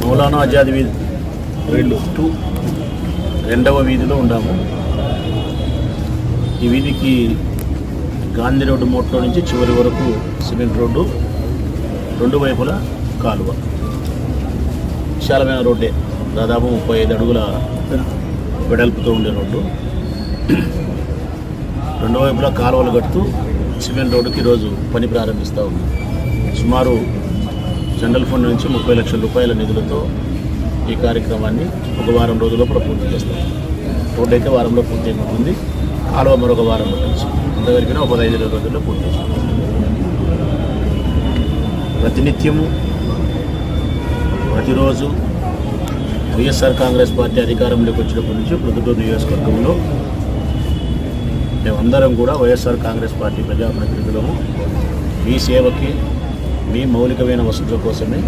మౌలానా ఆజాద్ వీధి. రెండు. టూ. రెండవ వీధిలో ఉన్నాము. ఈ వీధికి గాంధీ రోడ్డు మోట్లో నుంచి చివరి వరకు సిమెంట్ రోడ్డు రెండు వైపులా కాలువ. విశాలమైన రోడ్డే. దాదాపు ముప్పై ఐదు అడుగుల వెడల్పుతో ఉండే రోడ్డు. రెండు వైపులా కాలువలు కడుతూ సిమెంట్ రోడ్డుకి ఈరోజు పని ప్రారంభిస్తూ ఉంది. సుమారు జనరల్ ఫండ్ నుంచి ముప్పై లక్షల రూపాయల నిధులతో ఈ కార్యక్రమాన్ని ఒక వారం రోజుల్లో కూడా పూర్తి చేస్తాం. రోడ్డు అయితే వారంలో పూర్తి అయిపోతుంది. కాలువ మరొక వారం పట్టచ్చు ఇంతవరకు ఒక పదహైదు రోజుల్లో పూర్తి ప్రతినిత్యము ప్రతిరోజు వైఎస్ఆర్ కాంగ్రెస్ పార్టీ అధికారంలోకి వచ్చినప్పటి నుంచి ప్రొద్దుటూరు నియోజకవర్గంలో మేమందరం కూడా వైఎస్ఆర్ కాంగ్రెస్ పార్టీ ప్రజాప్రతినిధులము. మీ సేవకి మీ మౌలికమైన వసతుల కోసమే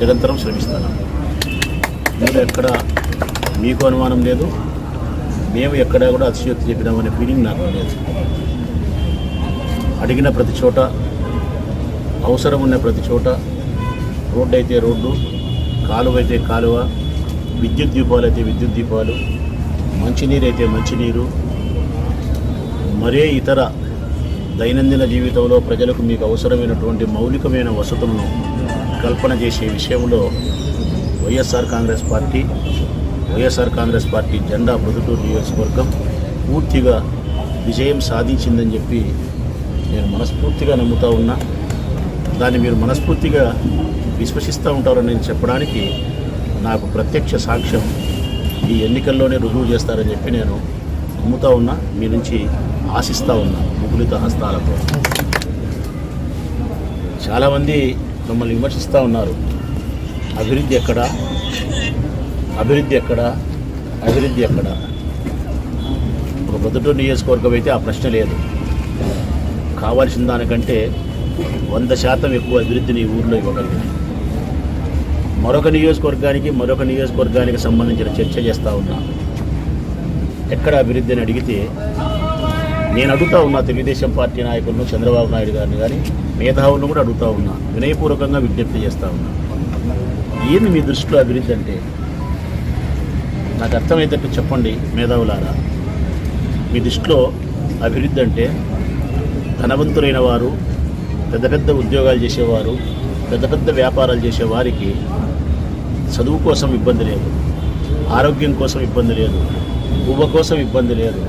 నిరంతరం శ్రమిస్తున్నాం. మీరు ఎక్కడ మీకు అనుమానం లేదు మేము ఎక్కడా కూడా అతిశయోక్తి చెప్పినామనే ఫీలింగ్ నాకు లేదు. అడిగిన ప్రతి చోట అవసరం ఉన్న ప్రతి చోట రోడ్డు అయితే రోడ్డు కాలువ అయితే కాలువ విద్యుత్ దీపాలు అయితే విద్యుత్ దీపాలు మంచినీరు అయితే మంచినీరు మరే ఇతర దైనందిన జీవితంలో ప్రజలకు మీకు అవసరమైనటువంటి మౌలికమైన వసతులను కల్పన చేసే విషయంలో వైఎస్ఆర్ కాంగ్రెస్ పార్టీ వైఎస్ఆర్ కాంగ్రెస్ పార్టీ జెండా ప్రొద్దుటూరు నియోజకవర్గం పూర్తిగా విజయం సాధించిందని చెప్పి మనస్ఫూర్తిగా నమ్ముతూ ఉన్నా దాన్ని మీరు మనస్ఫూర్తిగా విశ్వసిస్తూ ఉంటారని నేను చెప్పడానికి నాకు ప్రత్యక్ష సాక్ష్యం ఈ ఎన్నికల్లోనే రుజువు చేస్తారని చెప్పి నేను నమ్ముతూ ఉన్నా మీ నుంచి ఆశిస్తూ ఉన్నా ముగులిత హస్తాలతో. చాలామంది మమ్మల్ని విమర్శిస్తూ ఉన్నారు. అభివృద్ధి ఎక్కడ? అభివృద్ధి ఎక్కడ? అభివృద్ధి ఎక్కడ? ఒక పొద్దుటూరు నియోజకవర్గం అయితే ఆ ప్రశ్న లేదు. కావాల్సిన దానికంటే వంద శాతం ఎక్కువ అభివృద్ధిని ఈ ఊర్లో ఇవ్వగలిగింది. మరొక నియోజకవర్గానికి మరొక నియోజకవర్గానికి సంబంధించిన చర్చ చేస్తూ ఉన్నా. ఎక్కడ అభివృద్ధి అని అడిగితే నేను అడుగుతా ఉన్నా తెలుగుదేశం పార్టీ నాయకులను చంద్రబాబు నాయుడు గారిని కానీ మేధావులను కూడా అడుగుతా ఉన్నా. వినయపూర్వకంగా విజ్ఞప్తి చేస్తూ ఉన్నా. ఏంది మీ దృష్టిలో అభివృద్ధి అంటే? నాకు అర్థమయ్యేటట్టు చెప్పండి మేధావులారా. మీ దృష్టిలో అభివృద్ధి అంటే ధనవంతులైన వారు పెద్ద పెద్ద ఉద్యోగాలు చేసేవారు పెద్ద పెద్ద వ్యాపారాలు చేసే వారికి చదువు కోసం ఇబ్బంది లేదు ఆరోగ్యం కోసం ఇబ్బంది లేదు పువ్వ కోసం ఇబ్బంది లేదు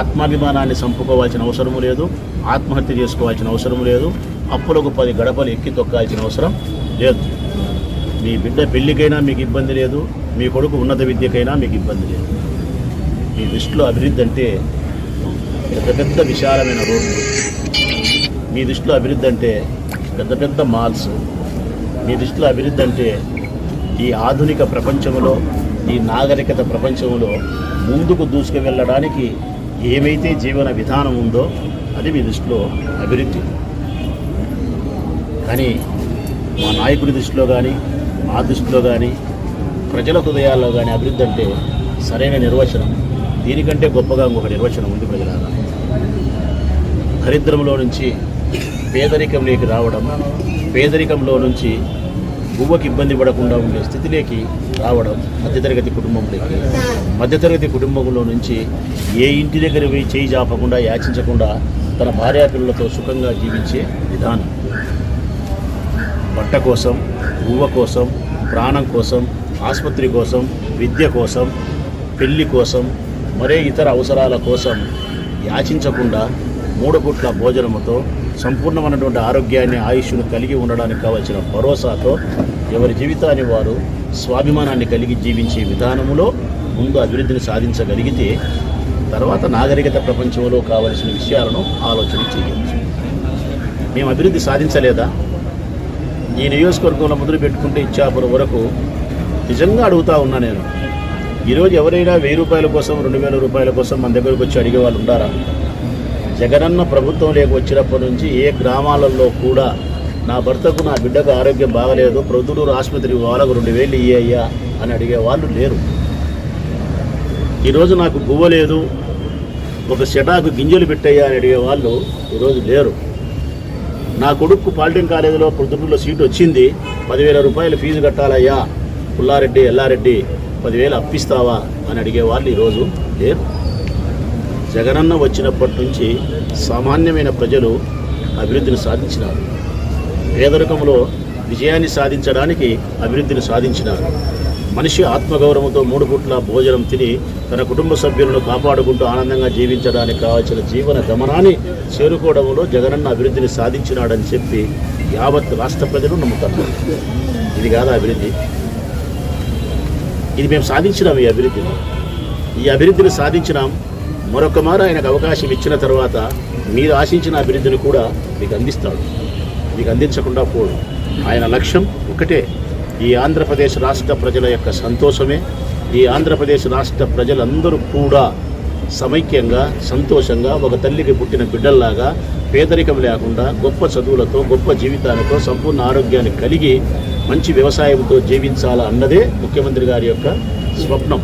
ఆత్మాభిమానాన్ని చంపుకోవాల్సిన అవసరము లేదు ఆత్మహత్య చేసుకోవాల్సిన అవసరం లేదు అప్పులకు పది గడపలు ఎక్కి తొక్కాల్సిన అవసరం లేదు. మీ బిడ్డ పెళ్ళికైనా మీకు ఇబ్బంది లేదు మీ కొడుకు ఉన్నత విద్యకైనా మీకు ఇబ్బంది లేదు. మీ దృష్టిలో అభివృద్ధి అంటే పెద్ద పెద్ద విశాలమైన రోడ్లు మీ దృష్టిలో అభివృద్ధి అంటే పెద్ద పెద్ద మాల్స్ మీ దృష్టిలో అభివృద్ధి అంటే ఈ ఆధునిక ప్రపంచంలో ఈ నాగరికత ప్రపంచంలో ముందుకు దూసుకు వెళ్ళడానికి ఏమైతే జీవన విధానం ఉందో అది మీ దృష్టిలో అభివృద్ధి. కానీ మా నాయకుడి దృష్టిలో కానీ మా దృష్టిలో కానీ ప్రజల హృదయాల్లో కానీ అభివృద్ధి అంటే సరైన నిర్వచనం. దీనికంటే గొప్పగా ఇంకొక నిర్వచనం ఉంది ప్రజలారా. దరిద్రంలో నుంచి పేదరికంలోకి రావడం పేదరికంలో నుంచి గువ్వకి ఇబ్బంది పడకుండా ఉండే స్థితిలోకి రావడం మధ్యతరగతి కుటుంబంలోకి. మధ్యతరగతి కుటుంబంలో నుంచి ఏ ఇంటి దగ్గర పోయి చేయి జాపకుండా యాచించకుండా తన భార్యాపిల్లలతో సుఖంగా జీవించే విధానం. బట్ట కోసం గువ్వ కోసం ప్రాణం కోసం ఆసుపత్రి కోసం విద్య కోసం పెళ్ళి కోసం మరే ఇతర అవసరాల కోసం యాచించకుండా మూడు పుట్ల భోజనముతో సంపూర్ణమైనటువంటి ఆరోగ్యాన్ని ఆయుష్ను కలిగి ఉండడానికి కావలసిన భరోసాతో ఎవరి జీవితాన్ని వారు స్వాభిమానాన్ని కలిగి జీవించే విధానములో ముందు అభివృద్ధిని సాధించగలిగితే తర్వాత నాగరికత ప్రపంచంలో కావలసిన విషయాలను ఆలోచన చేయవచ్చు. మేము అభివృద్ధి సాధించలేదా? ఈ నియోజకవర్గంలో మొదలు పెట్టుకుంటే ఇచ్చాపురం వరకు నిజంగా అడుగుతా ఉన్నా నేను. ఈరోజు ఎవరైనా వెయ్యి రూపాయల కోసం రెండు వేల రూపాయల కోసం మన దగ్గరకు వచ్చి అడిగే వాళ్ళు ఉండారా? జగనన్న ప్రభుత్వం లేక వచ్చినప్పటి నుంచి ఏ గ్రామాలలో కూడా నా భర్తకు నా బిడ్డకు ఆరోగ్యం బాగలేదు ప్రొద్దుటూరు ఆసుపత్రికి వాళ్ళకు రెండు వేలు ఇయ్యయ్యా అని అడిగే వాళ్ళు లేరు. ఈరోజు నాకు గువ్వ లేదు ఒక సెటాకు గింజలు పెట్టయ్యా అని అడిగే వాళ్ళు ఈరోజు లేరు. నా కొడుకు పాలిటెక్నిక్ కాలేజీలో ప్రొద్దుటూరులో సీటు వచ్చింది పదివేల రూపాయలు ఫీజు కట్టాలయ్యా పుల్లారెడ్డి ఎల్లారెడ్డి పదివేలు అప్పిస్తావా అని అడిగే వాళ్ళు ఈరోజు లేరు. జగనన్న వచ్చినప్పటి నుంచి సామాన్యమైన ప్రజలు అభివృద్ధిని సాధించినారు. పేదరికంలో విజయాన్ని సాధించడానికి అభివృద్ధిని సాధించినారు. మనిషి ఆత్మగౌరవంతో మూడు పూట్ల భోజనం తిని తన కుటుంబ సభ్యులను కాపాడుకుంటూ ఆనందంగా జీవించడానికి కావాల్సిన జీవన గమనాన్ని చేరుకోవడంలో జగనన్న అభివృద్ధిని సాధించినాడని చెప్పి యావత్ రాష్ట్ర ప్రజలు నమ్ముతారు ఇది కాదా అభివృద్ధి? ఇది మేము సాధించినాం ఈ అభివృద్ధిని. ఈ అభివృద్ధిని సాధించినాం. మరొక మారు ఆయనకు అవకాశం ఇచ్చిన తర్వాత మీరు ఆశించిన అభివృద్ధిని కూడా మీకు అందిస్తాడు. మీకు అందించకుండా పోడు. ఆయన లక్ష్యం ఒకటే. ఈ ఆంధ్రప్రదేశ్ రాష్ట్ర ప్రజల యొక్క సంతోషమే. ఈ ఆంధ్రప్రదేశ్ రాష్ట్ర ప్రజలందరూ కూడా సమైక్యంగా సంతోషంగా ఒక తల్లికి పుట్టిన బిడ్డల్లాగా పేదరికం లేకుండా గొప్ప చదువులతో గొప్ప జీవితాలతో సంపూర్ణ ఆరోగ్యాన్ని కలిగి మంచి వ్యవసాయంతో జీవించాలా అన్నదే ముఖ్యమంత్రి గారి యొక్క స్వప్నం.